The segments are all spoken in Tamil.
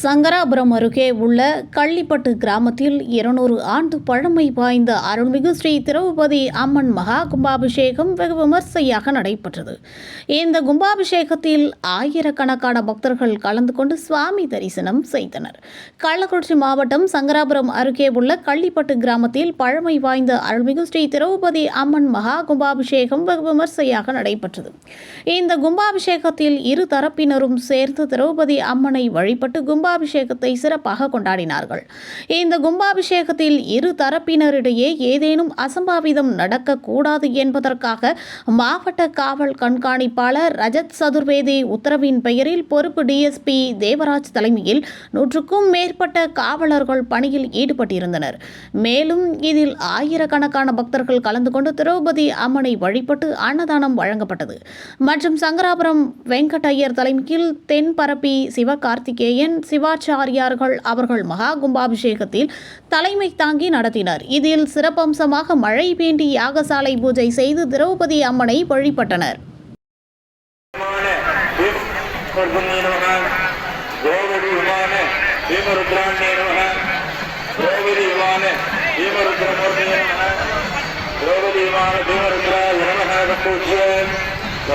சங்கராபுரம் அருகே உள்ள கள்ளிப்பட்டு கிராமத்தில் இருநூறு ஆண்டு பழமை வாய்ந்த அருள்மிகு ஸ்ரீ திரௌபதி அம்மன் மகா கும்பாபிஷேகம் வெகு விமர்சையாக நடைபெற்றது. இந்த கும்பாபிஷேகத்தில் ஆயிரக்கணக்கான பக்தர்கள் கலந்து கொண்டு சுவாமி தரிசனம் செய்தனர். கள்ளக்குறிச்சி மாவட்டம் சங்கராபுரம் அருகே உள்ள கள்ளிப்பட்டு கிராமத்தில் பழமை வாய்ந்த அருள்மிகு ஸ்ரீ திரௌபதி அம்மன் மகா கும்பாபிஷேகம் வெகு விமர்சையாக நடைபெற்றது. இந்த கும்பாபிஷேகத்தில் இரு தரப்பினரும் சேர்ந்து திரௌபதி அம்மனை வழிபட்டு கும்பாபிஷேகத்தை சிறப்பாக கொண்டாடினார்கள். இந்த கும்பாபிஷேகத்தில் இரு தரப்பினரிடையே ஏதேனும் அசம்பாவிதம் நடக்கக்கூடாது என்பதற்காக மாவட்ட காவல் கண்காணிப்பாளர் ரஜத் சதுர்வேதி உத்தரவின் பெயரில் பொறுப்பு டிஎஸ்பி தேவராஜ் தலைமையில் நூற்றுக்கும் மேற்பட்ட காவலர்கள் பணியில் ஈடுபட்டிருந்தனர். மேலும் இதில் ஆயிரக்கணக்கான பக்தர்கள் கலந்து கொண்டு திரௌபதி அம்மனை வழிபட்டு அன்னதானம் வழங்கப்பட்டது. மற்றும் சங்கராபுரம் வெங்கடையர் தலைமையில் தென்பரப்பி சிவகார்த்திகேயன் சிவ சிவாச்சாரியார்கள் அவர்கள் மகா கும்பாபிஷேகத்தில் தலைமை தாங்கி நடத்தினர். இதில் சிறப்பம்சமாக மழை வேண்டி யாகசாலை பூஜை செய்து திரௌபதி அம்மனை வழிபட்டனர்.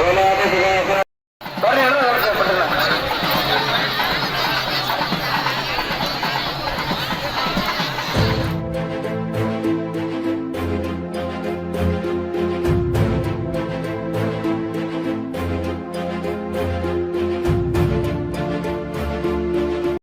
திரௌபதி